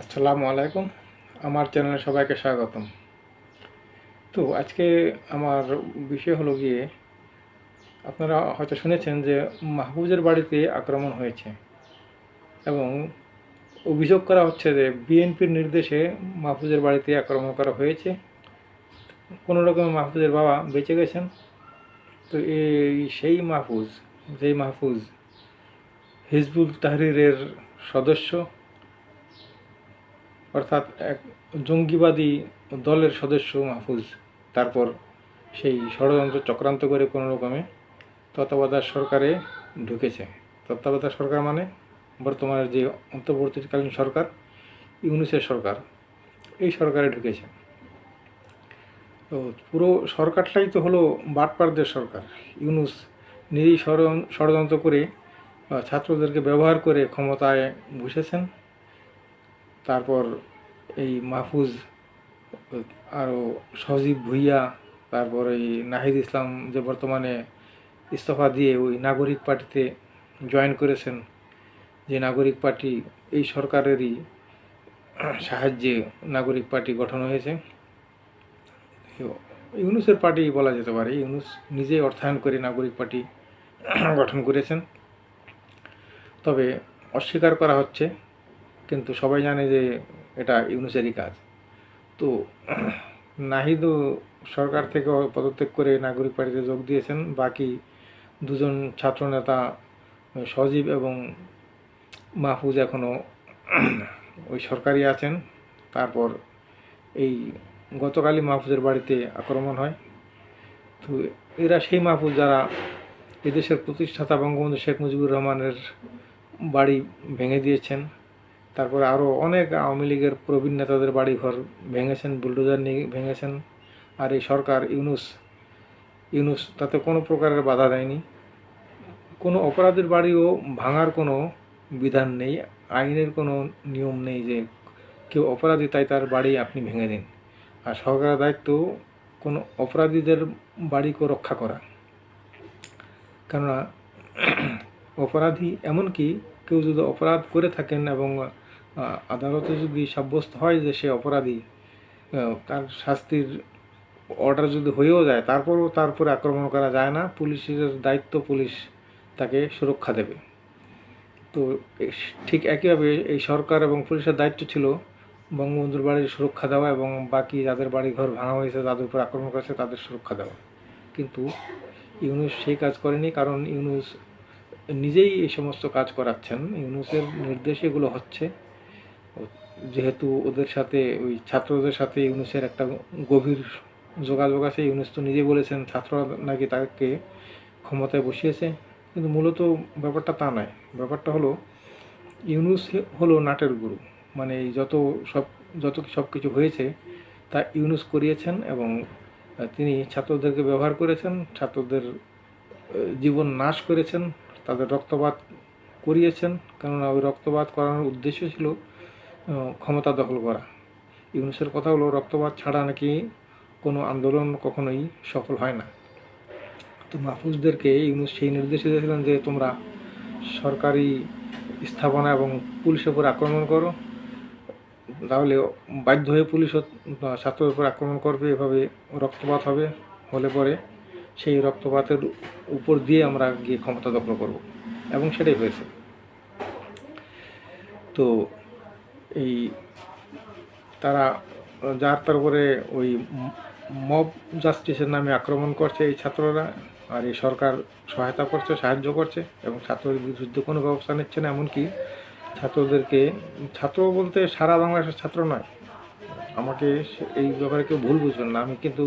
আসসালামু আলাইকুম। আমার চ্যানেলে সবাইকে স্বাগতম। তো আজকে আমার বিষয় হলো গিয়ে, আপনারা হয়তো শুনেছেন যে মাহফুজের বাড়িতে আক্রমণ হয়েছে এবং অভিযোগ করা হচ্ছে যে বিএনপির নির্দেশে মাহফুজের বাড়িতে আক্রমণ করা হয়েছে। কোনো রকমে মাহফুজের বাবা বেঁচে গেছেন। তো এই সেই মাহফুজ যেই মাহফুজ হিজবুল তাহরিরের সদস্য অর্থাৎ এক জঙ্গিবাদী দলের সদস্য মাহফুজ। তারপর সেই ষড়যন্ত্র চক্রান্ত করে কোনো রকমে তত্ত্বাবধায়ক সরকারে ঢুকেছে। তত্ত্বাবধায়ক সরকার মানে বর্তমানের যে অন্তর্বর্তীকালীন সরকার, ইউনিসের সরকার, এই সরকারে ঢুকেছে। তো পুরো সরকারটাই তো হলো বাটপারদের সরকার। ইউনুস নিজেই ষড়যন্ত্র করে ছাত্রদেরকে ব্যবহার করে ক্ষমতায় বসেছেন। তারপর এই মাহফুজ আরও সজীব ভুইয়া, তারপর এই নাহিদ ইসলাম যে বর্তমানে ইস্তফা দিয়ে ওই নাগরিক পার্টিতে জয়েন করেছেন, যে নাগরিক পার্টি, এই সরকারেরই সাহায্যে নাগরিক পার্টি গঠন হয়েছে। ইউনুসের পার্টি বলা যেতে পারে, ইউনুস নিজে অর্থায়ন করে নাগরিক পার্টি গঠন করেছেন। তবে অস্বীকার করা হচ্ছে কিন্তু সবাই জানে যে এটা ইউনুসেরই কাজ। তো নাহিদও সরকার থেকে পদত্যাগ করে নাগরিক পার্টিতে যোগ দিয়েছেন। বাকি দুজন ছাত্রনেতা সজীব এবং মাহফুজ এখনও ওই সরকারি আছেন। তারপর এই গতকালই মাহফুজের বাড়িতে আক্রমণ হয়। তো এরা সেই মাহফুজ যারা এদেশের প্রতিষ্ঠাতা বঙ্গবন্ধু শেখ মুজিবুর রহমানের বাড়ি ভেঙে দিয়েছেন। তারপরে আরও অনেক আওয়ামী লীগের প্রবীণ নেতাদের বাড়ি ঘর ভেঙেছেন, বুলডোজার নিয়ে ভেঙেছেন। আর এই সরকার ইউনুস ইউনুস তাতে কোনো প্রকারের বাধা দেয়নি। কোনো অপরাধের বাড়িও ভাঙার কোনো বিধান নেই। আইনের কোনো নিয়ম নেই যে কেউ অপরাধী, তাই তার বাড়ি আপনি ভেঙে দিন। আর সরকারের দায়িত্ব কোনো অপরাধীদের বাড়িকে রক্ষা করা। কেননা, অপরাধী এমনকি কেউ যদি অপরাধ করে থাকেন এবং আদালতে যদি সাব্যস্ত হয় যে সে অপরাধী তার শাস্তির অর্ডার যদি হয়েও যায়, তারপরও তার উপরে আক্রমণ করা যায় না, পুলিশের দায়িত্ব পুলিশ তাকে সুরক্ষা দেবে। তো ঠিক একইভাবে এই সরকার এবং পুলিশের দায়িত্ব ছিল বঙ্গবন্ধুর বাড়ির সুরক্ষা দেওয়া এবং বাকি যাদের বাড়ি ঘর ভাঙা হয়েছে, তাদের উপর আক্রমণ করেছে, তাদের সুরক্ষা দেওয়া। কিন্তু ইউনুস সেই কাজ করেনি, কারণ ইউনুস নিজেই এই সমস্ত কাজ করাচ্ছেন। ইউনুসের নির্দেশে এগুলো হচ্ছে। যেহেতু ওদের সাথে, ওই ছাত্রদের সাথে ইউনুসের একটা গভীর যোগাযোগ আছে, ইউনুস তো নিজে বলেছেন ছাত্ররা নাকি তাকে ক্ষমতায় বসিয়েছে। কিন্তু মূলত ব্যাপারটা তা নয়। ব্যাপারটা হলো, ইউনুস হলো নাটের গুরু। মানে যত সব যত সব কিছু হয়েছে, তা ইউনুস করিয়েছেন এবং তিনি ছাত্রদেরকে ব্যবহার করেছেন, ছাত্রদের জীবন নাশ করেছেন, তাদের রক্তপাত করিয়েছেন। কেননা ওই রক্তপাত করানোর উদ্দেশ্য ছিল ক্ষমতা দখল করা। ইউনুসের কথা হলো, রক্তপাত ছাড়া নাকি কোনো আন্দোলন কখনোই সফল হয় না। তো মাহফুজদেরকে ইউনুস সেই নির্দেশ দিয়েছিলেন যে, তোমরা সরকারি স্থাপনা এবং পুলিশের উপর আক্রমণ করো। তাহলে বাধ্য হয়ে পুলিশ ছাত্রের উপর আক্রমণ করবে। এভাবে রক্তপাত হবে। হলে পরে সেই রক্তপাতের উপর দিয়ে আমরা গিয়ে ক্ষমতা দখল করব। এবং সেটাই হয়েছে। তো এই তারা, যার তারপরে ওই মব জাস্টিসের নামে আক্রমণ করছে এই ছাত্ররা, আর এই সরকার সহায়তা করছে, সাহায্য করছে, এবং ছাত্রদের বিরুদ্ধে কোনো ব্যবস্থা নিচ্ছে না, এমনকি ছাত্রদেরকে, ছাত্র বলতে সারা বাংলাদেশের ছাত্র নয়। আমাকে এই ব্যাপারে কেউ ভুল বুঝবেন না। আমি কিন্তু,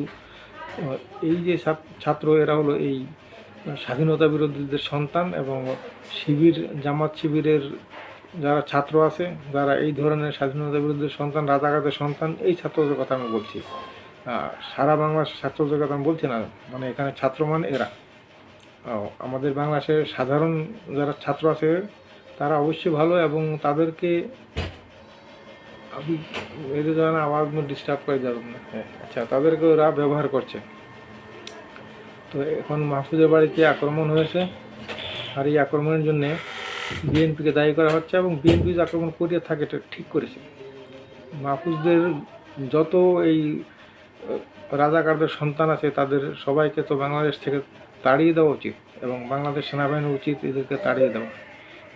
এই যে ছাত্র এরা হলো এই স্বাধীনতা বিরোধীদের সন্তান এবং শিবির, জামাত শিবিরের যারা ছাত্র আছে, যারা এই ধরনের স্বাধীনতা বিরুদ্ধে সন্তান, রাজাকারদের সন্তান, এই ছাত্রদের কথা আমি বলছি। সারা বাংলাদেশের ছাত্রদের কথা আমি বলছি না মানে এখানে ছাত্র মানে এরা। আমাদের বাংলাদেশের সাধারণ যারা ছাত্র আছে, তারা অবশ্যই ভালো এবং তাদেরকে আমি এদের যেন আওয়াজ ডিস্টার্ব করে যাবেন না। হ্যাঁ আচ্ছা তাদেরকে ওরা ব্যবহার করছে। তো এখন মাহফুজের বাড়িতে আক্রমণ হয়েছে, আর এই আক্রমণের জন্যে বিএনপিকে দায়ী করা হচ্ছে এবং বিএনপি যে আক্রমণ করিয়ে থাকে এটা ঠিক করেছে। মাহফুজদের যত এই রাজাকারদের সন্তান আছে, তাদের সবাইকে তো বাংলাদেশ থেকে তাড়িয়ে দেওয়া উচিত এবং বাংলাদেশ সেনাবাহিনীর উচিত এদেরকে তাড়িয়ে দেওয়া।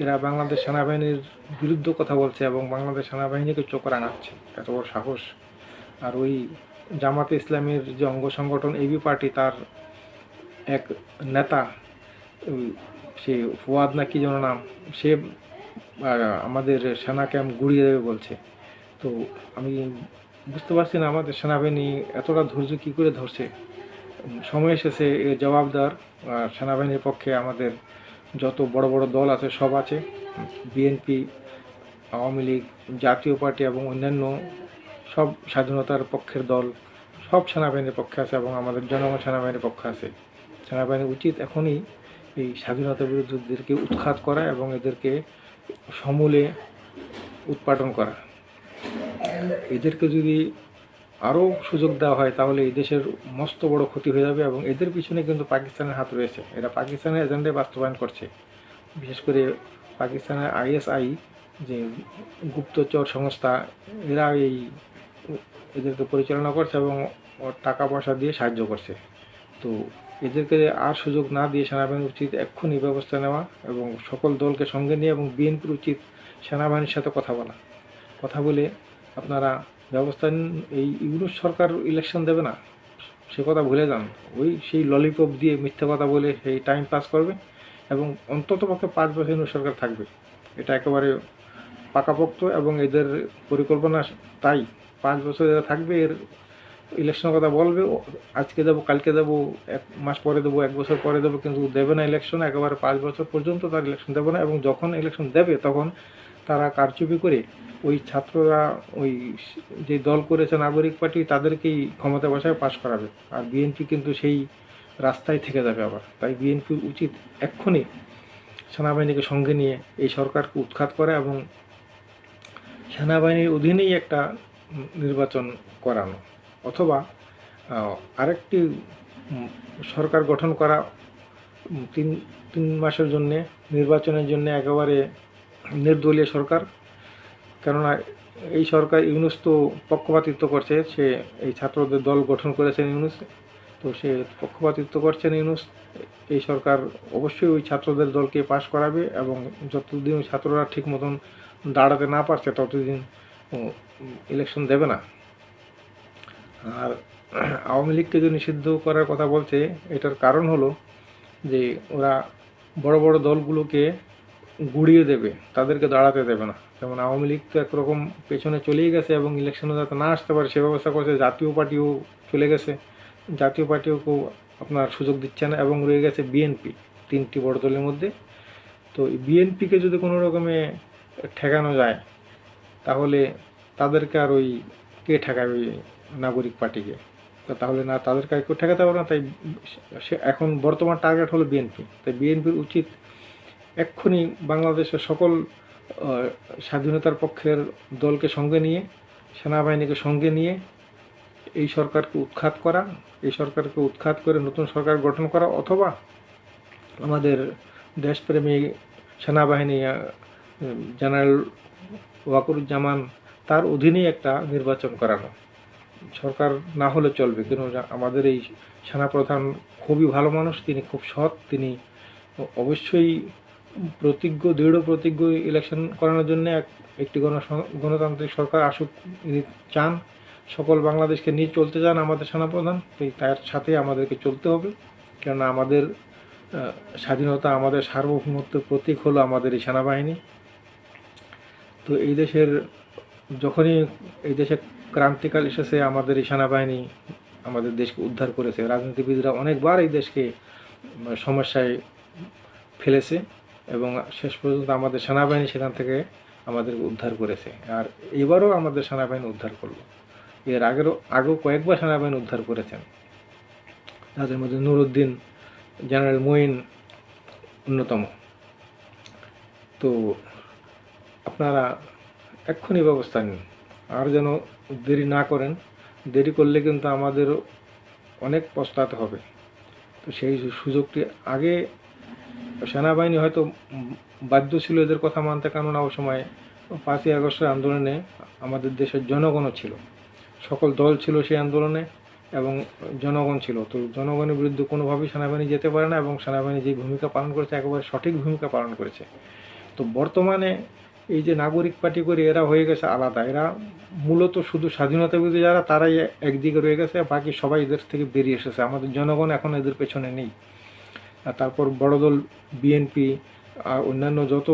এরা বাংলাদেশ সেনাবাহিনীর বিরুদ্ধে কথা বলছে এবং বাংলাদেশ সেনাবাহিনীকে চোখ রাঙাচ্ছে। এত বড় সাহস। আর ওই জামাতে ইসলামের যে অঙ্গ সংগঠন এবি পার্টি তার এক নেতা সে ফুয়াদ না কি যেন নাম, সে আমাদের সেনা ক্যাম্প গুড়িয়ে দেবে বলছে। তো আমি বুঝতে পারছি না আমাদের সেনাবাহিনী এতটা ধৈর্য কী করে ধরছে। সময় এসেছে এর জবাব দেওয়ার, আর সেনাবাহিনীর পক্ষে আমাদের যত বড় বড় দল আছে সব আছে। বিএনপি, আওয়ামী লীগ, জাতীয় পার্টি এবং অন্যান্য সব স্বাধীনতার পক্ষের দল, সব সেনাবাহিনীর পক্ষে আছে এবং আমাদের জনগণ সেনাবাহিনীর পক্ষে আছে। সেনাবাহিনীর উচিত এখনই এই স্বাধীনতা বিরোধীদেরকে উৎখাত করা এবং এদেরকে সমূলে উৎপাদন করা। এদেরকে যদি আরও সুযোগ দেওয়া হয়, তাহলে এই দেশের মস্ত বড় ক্ষতি হয়ে যাবে এবং এদের পিছনে কিন্তু পাকিস্তানের হাত রয়েছে। এরা পাকিস্তানের এজেন্ডায় বাস্তবায়ন করছে। বিশেষ করে পাকিস্তানের আইএসআই, যে গুপ্তচর সংস্থা, এরা এই এদেরকে পরিচালনা করছে এবং টাকা পয়সা দিয়ে সাহায্য করছে। তো এদেরকে আর সুযোগ না দিয়ে সেনাবাহিনীর উচিত এক্ষুনি ব্যবস্থা নেওয়া এবং সকল দলকে সঙ্গে নিয়ে এবং বিএনপির উচিত সেনাবাহিনীর সাথে কথা বলা। কথা বলে আপনারা ব্যবস্থা। এই ইউনুস সরকার ইলেকশন দেবে না, সে কথা ভুলে যান। ওই সেই ললিপপ দিয়ে মিথ্যা কথা বলে সেই টাইম পাস করবে এবং অন্তত পক্ষে পাঁচ বছর ইউনুস সরকার থাকবে। এটা একেবারে পাকাপোক্ত এবং এদের পরিকল্পনা তাই। পাঁচ বছর এরা থাকবে, এর ইলেকশনের কথা বলবে আজকে দেবো, কালকে দেবো, এক মাস পরে দেবো, এক বছর পরে দেবো, কিন্তু দেবে না ইলেকশন, একেবারে পাঁচ বছর পর্যন্ত তার ইলেকশন দেবে না এবং যখন ইলেকশন দেবে তখন তারা কারচুপি করে ওই ছাত্ররা, ওই যে দল করেছে নাগরিক পার্টি, তাদেরকেই ক্ষমতা বসায় পাশ করাবে। আর বিএনপি কিন্তু সেই রাস্তায় থেকে যাবে আবার। তাই বিএনপির উচিত এক্ষুনি সেনাবাহিনীকে সঙ্গে নিয়ে এই সরকারকে উৎখাত করা এবং সেনাবাহিনীর অধীনেই একটা নির্বাচন করানো। অথবা আরেকটি সরকার গঠন করা তিন তিন মাসের জন্যে, নির্বাচনের জন্য একেবারে নির্দলীয় সরকার। কেননা, এই সরকার ইউনুস তো পক্ষপাতিত্ব করছে, সে এই ছাত্রদের দল গঠন করেছেন ইউনুস। তো সে পক্ষপাতিত্ব করছেন ইউনুস, এই সরকার অবশ্যই ওই ছাত্রদের দলকে পাশ করাবে এবং যতদিন ছাত্ররা ঠিক মতন দাঁড়াতে না পারছে, ততদিন ইলেকশন দেবে না। আর আওয়ামী লীগকে যে নিষিদ্ধ করার কথা বলছে, এটার কারণ হলো যে ওরা বড় বড় দলগুলোকে গুড়িয়ে দেবে, তাদেরকে দাঁড়াতে দেবে না। যেমন আওয়ামী লীগ তো একরকম পেছনে চলেই গেছে এবং ইলেকশনে যাতে না আসতে পারে, সে ব্যবস্থা করছে, জাতীয় পার্টিও চলে গেছে। জাতীয় পার্টিও কেউ আপনার সুযোগ দিচ্ছে না এবং রয়ে গেছে বিএনপি তিনটি বড় দলের মধ্যে। তো বিএনপিকে যদি কোনো রকমে ঠেকানো যায়, তাহলে তাদেরকে আর ওই কে ঠেকাবে? নাগরিক পার্টিকে। তাহলে না তাদেরকে আর কেউ ঠেকাতে পারবে না, তাই এখন বর্তমান টার্গেট হলো বিএনপি তাই বিএনপির উচিত এক্ষুনি বাংলাদেশের সকল স্বাধীনতার পক্ষের দলকে সঙ্গে নিয়ে, সেনাবাহিনীকে সঙ্গে নিয়ে এই সরকারকে উৎখাত করা, এই সরকারকে উৎখাত করে নতুন সরকার গঠন করা, অথবা আমাদের দেশপ্রেমী সেনাবাহিনী জেনারেল ওয়াকুরুজ্জামান তার অধীনেই একটা নির্বাচন করানো। সরকার না হলে চলবে। কিন্তু আমাদের এই সেনাপ্রধান খুবই ভালো মানুষ, তিনি খুব সৎ, তিনি অবশ্যই প্রতিজ্ঞ, দৃঢ় প্রতিজ্ঞ ইলেকশন করানোর জন্য এক, একটি গণ গণতান্ত্রিক সরকার আসুক চান। সকল বাংলাদেশকে নিয়ে চলতে চান আমাদের সেনাপ্রধান, তাই তার সাথে আমাদেরকে চলতে হবে। কেননা আমাদের স্বাধীনতা, আমাদের সার্বভৌমত্বের প্রতীক হলো আমাদের এই সেনাবাহিনী। তো এই দেশের যখনই এই দেশে ক্রান্তিকাল এসেছে, আমাদের এই সেনাবাহিনী আমাদের দেশকে উদ্ধার করেছে। রাজনীতিবিদরা অনেকবার এই দেশকে সমস্যায় ফেলেছে এবং শেষ পর্যন্ত আমাদের সেনাবাহিনী সেখান থেকে আমাদেরকে উদ্ধার করেছে। আর এবারও আমাদের সেনাবাহিনী উদ্ধার করল। এর আগেরও, আগেও কয়েকবার সেনাবাহিনী উদ্ধার করেছেন। তাদের মধ্যে নুরুদ্দিন, জেনারেল মঈন অন্যতম। তো আপনারা এক্ষুনি ব্যবস্থা নিন। আর যেন দেরি না করেন, দেরি করলে কিন্তু আমাদের অনেক পস্তাতে হবে। তো সেই সুযোগটি আগে সেনাবাহিনী হয়তো বাধ্য ছিল এদের কথা মানতে, কেননা ওই সময় পাঁচই আগস্টের আন্দোলনে আমাদের দেশের জনগণও ছিল। সকল দল ছিল সেই আন্দোলনে এবং জনগণ ছিল। তো জনগণের বিরুদ্ধে কোনোভাবেই সেনাবাহিনী যেতে পারে না এবং সেনাবাহিনী যে ভূমিকা পালন করেছে, একেবারে সঠিক ভূমিকা পালন করেছে। তো বর্তমানে এই যে নাগরিক পার্টি করে এরা হয়ে গেছে আলাদা। এরা মূলত শুধু স্বাধীনতা বিরোধী যারা, তারাই একদিকে রয়ে গেছে, বাকি সবাই এদের থেকে বেরিয়ে এসেছে। আমাদের জনগণ এখন এদের পেছনে নেই। তারপর বড় দল বিএনপি, আর অন্যান্য যত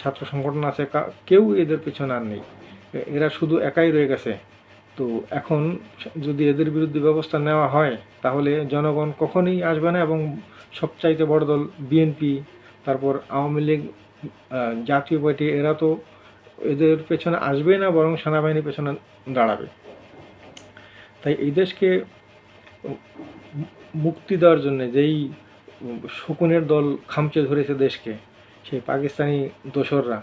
ছাত্র সংগঠন আছে কেউ এদের পেছনে আর নেই। এরা শুধু একাই রয়ে গেছে। তো এখন যদি এদের বিরুদ্ধে ব্যবস্থা নেওয়া হয়, তাহলে জনগণ কখনোই আসবে না এবং সবচাইতে বড় দল বিএনপি, তারপর আওয়ামী লীগ জাতীয় পার্টি, এরা তো এদের পেছনে আসবে না, বরং সেনাবাহিনীর পেছনে দাঁড়াবে। তাই এই দেশকে মুক্তি দেওয়ার জন্য যেই শকুনের দল খামচে ধরেছে দেশকে, সেই পাকিস্তানি দোসররা,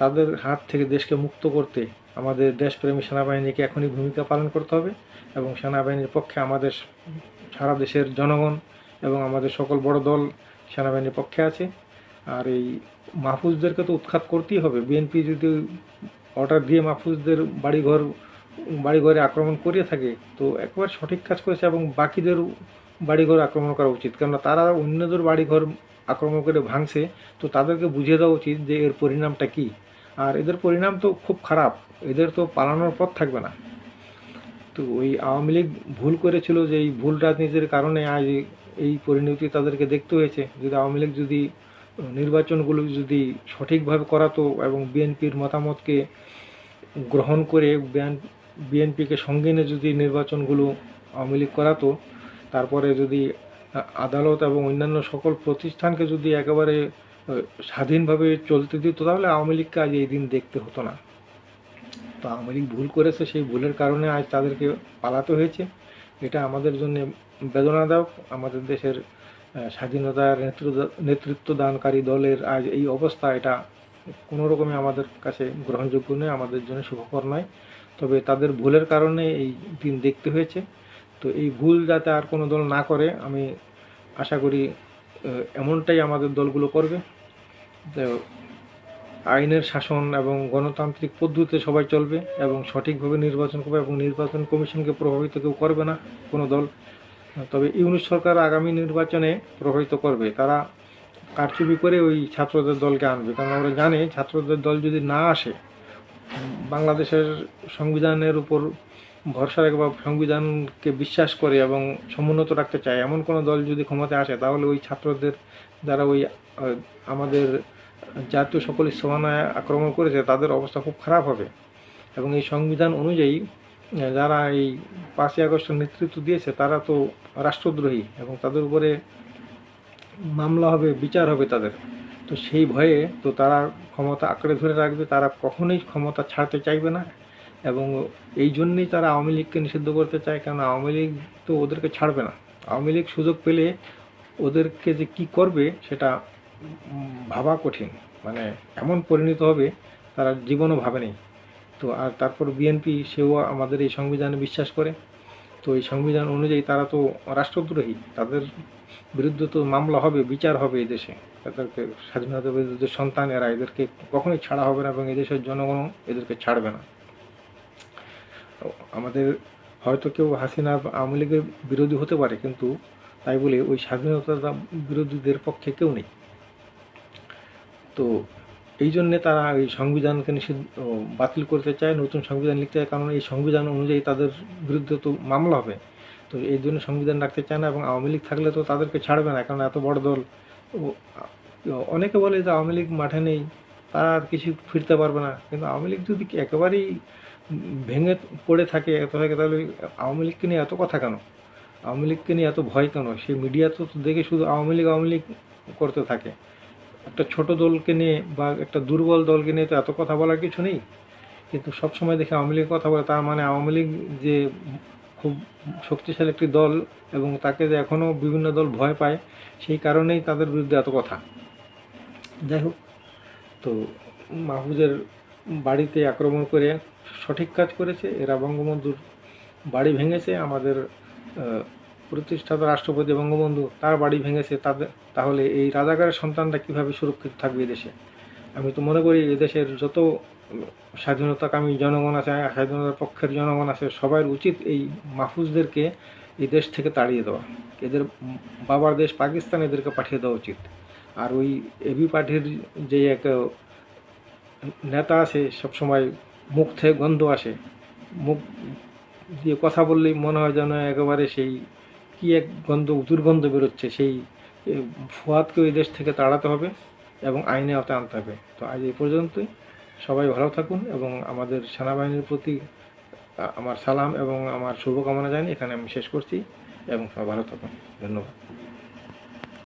তাদের হাত থেকে দেশকে মুক্ত করতে আমাদের দেশপ্রেমী সেনাবাহিনীকে এখনই ভূমিকা পালন করতে হবে এবং সেনাবাহিনীর পক্ষে আমাদের সারা দেশের জনগণ এবং আমাদের সকল বড় দল সেনাবাহিনীর পক্ষে আছে। আর এই মাহফুজদেরকে তো উৎখাত করতেই হবে। বিএনপি যদি অর্ডার দিয়ে মাহফুজদের বাড়িঘর, বাড়িঘরে আক্রমণ করিয়ে থাকে, তো একবার সঠিক কাজ করেছে এবং বাকিদের বাড়িঘর আক্রমণ করা উচিত। কেননা তারা অন্যদের বাড়িঘর আক্রমণ করে ভাঙছে, তো তাদেরকে বুঝিয়ে দেওয়া উচিত যে এর পরিণামটা কী। আর এদের পরিণাম তো খুব খারাপ, এদের তো পালানোর পথ থাকবে না। তো ওই আওয়ামী লীগ ভুল করেছিল যে এই ভুল রাজনীতির কারণে আজ এই পরিণতি তাদেরকে দেখতে হয়েছে। যদি আওয়ামী লীগ যদি নির্বাচনগুলো যদি সঠিকভাবে করাতো এবং বিএনপির মতামতকে গ্রহণ করে বিএনপিকে সঙ্গে নিয়ে যদি নির্বাচনগুলো আওয়ামী লীগ করাতো, তারপরে যদি আদালত এবং অন্যান্য সকল প্রতিষ্ঠানকে যদি একেবারে স্বাধীনভাবে চলতে দিত, তাহলে আওয়ামী লীগকে আজ এই দিন দেখতে হতো না। তো আওয়ামী লীগ ভুল করেছে, সেই ভুলের কারণে আজ তাদেরকে পালাতে হয়েছে। এটা আমাদের জন্য বেদনাদায়ক। আমাদের দেশের স্বাধীনতার নেতৃত্ব দানকারী দলের আজ এই অবস্থা, এটা কোনো রকমই আমাদের কাছে গ্রহণযোগ্য নয়, আমাদের জন্য সুখকর নয়। তবে তাদের ভুলের কারণে এই দিন দেখতে হয়েছে। তো এই ভুল যাতে আর কোনো দল না করে, আমি আশা করি এমনটাই আমাদের দলগুলো করবে। আইনের শাসন এবং গণতান্ত্রিক পদ্ধতিতে সবাই চলবে এবং সঠিকভাবে নির্বাচন করবে এবং নির্বাচন কমিশনকে প্রভাবিত কেউ করবে না কোনো দল। তবে ইউনিট সরকার আগামী নির্বাচনে প্রভাবিত করবে। তারা কারচুপি করে ওই ছাত্রদের দলকে আনবে। কারণ আমরা জানি ছাত্রদের দল যদি না আসে, বাংলাদেশের সংবিধানের উপর ভরসা রাখে বা সংবিধানকে বিশ্বাস করে এবং সমুন্নত রাখতে চায়, এমন কোনো দল যদি ক্ষমতায় আসে, তাহলে ওই ছাত্রদের যারা ওই আমাদের জাতীয় সকল সমানায় আক্রমণ করেছে, তাদের অবস্থা খুব খারাপ হবে। এবং এই সংবিধান অনুযায়ী যারা এই পাঁচই আগস্টের নেতৃত্ব দিয়েছে, তারা তো রাষ্ট্রদ্রোহী এবং তাদের উপরে মামলা হবে, বিচার হবে তাদের। তো সেই ভয়ে তো তারা ক্ষমতা আঁকড়ে ধরে রাখবে, তারা কখনোই ক্ষমতা ছাড়তে চাইবে না এবং এই জন্যেই তারা আওয়ামী লীগকে নিষিদ্ধ করতে চায় কারণ আওয়ামী লীগ তো ওদেরকে ছাড়বে না। আওয়ামী লীগ সুযোগ পেলে ওদেরকে যে কি করবে সেটা ভাবা কঠিন। মানে এমন পরিণত হবে, তারা জীবনও ভাবেনি তো আর তারপর বিএনপি সেও আমাদের এই সংবিধানে বিশ্বাস করে। তো এই সংবিধান অনুযায়ী তারা তো রাষ্ট্রদ্রোহী, তাদের বিরুদ্ধে তো মামলা হবে, বিচার হবে এই দেশে। তাদেরকে স্বাধীনতা বিরুদ্ধে সন্তান এরা, এদেরকে কখনোই ছাড়া হবে না এবং এদেশের জনগণ এদেরকে ছাড়বে না। আমাদের হয়তো কেউ হাসিনা আওয়ামী লীগের বিরোধী হতে পারে, কিন্তু তাই বলে ওই স্বাধীনতা বিরোধীদের পক্ষে কেউ নেই। তো এই জন্যে তারা এই সংবিধানকে নিষিদ্ধ বাতিল করতে চায়, নতুন সংবিধান লিখতে চায়, কারণ এই সংবিধান অনুযায়ী তাদের বিরুদ্ধে তো মামলা হবে। তো এই জন্য সংবিধান রাখতে চায় না এবং আওয়ামী লীগ থাকলে তো তাদেরকে ছাড়বে না, কারণ এত বড় দল। অনেকে বলে যে আওয়ামী লীগ মাঠে নেই, তারা আর কিছু ফিরতে পারবে না। কিন্তু আওয়ামী লীগ যদি একেবারেই ভেঙে পড়ে থাকে, এত থাকে, তাহলে আওয়ামী লীগকে নিয়ে এত কথা কেন? আওয়ামী লীগকে নিয়ে এত ভয় কেন? সেই মিডিয়া তো দেখে শুধু আওয়ামী লীগ আওয়ামী লীগ করতে থাকে। একটা ছোট দলকে নিয়ে বা একটা দুর্বল দলকে নিয়ে তো এত কথা বলার কিছু নেই। কিন্তু সব সময় দেখে আওয়ামী লীগের কথা বলে, তার মানে আওয়ামী লীগ যে খুব শক্তিশালী একটি দল এবং তাকে যে এখনও বিভিন্ন দল ভয় পায়, সেই কারণেই তাদের বিরুদ্ধে এত কথা। যাই হোক, তো মাহফুজের বাড়িতে আক্রমণ করে সঠিক কাজ করেছে, এরা বঙ্গবন্ধুর বাড়ি ভেঙেছে, আমাদের প্রতিষ্ঠাতা, রাষ্ট্রপতি বঙ্গবন্ধু তার বাড়ি ভেঙেছে, তাদের, তাহলে এই রাজাকারের সন্তানরা কীভাবে সুরক্ষিত থাকবে এদেশে আমি তো মনে করি এদেশের যত স্বাধীনতাকামী জনগণ আছে স্বাধীনতার পক্ষের জনগণ আছে সবার উচিত এই মাহফুজদেরকে এই দেশ থেকে তাড়িয়ে দেওয়া। এদের বাবার দেশ পাকিস্তান এদেরকে পাঠিয়ে দেওয়া উচিত। আর ওই এবি পার্টির যে এক নেতা আছে, সবসময় মুখ থেকে গন্ধ আসে। মুখ দিয়ে কথা বললেই মনে হয় যেন একেবারে সেই কি এক গন্ধ দুর্গন্ধ বেরোচ্ছে, সেই ফুয়াদকে ওই দেশ থেকে তাড়াতে হবে এবং আইনে আওতায় আনতে হবে। তো আজ এই পর্যন্তই। সবাই ভালো থাকুন এবং আমাদের সেনাবাহিনীর প্রতি আমার সালাম এবং আমার শুভকামনা জানি এখানে আমি শেষ করছি এবং সবাই ভালো থাকুন। ধন্যবাদ।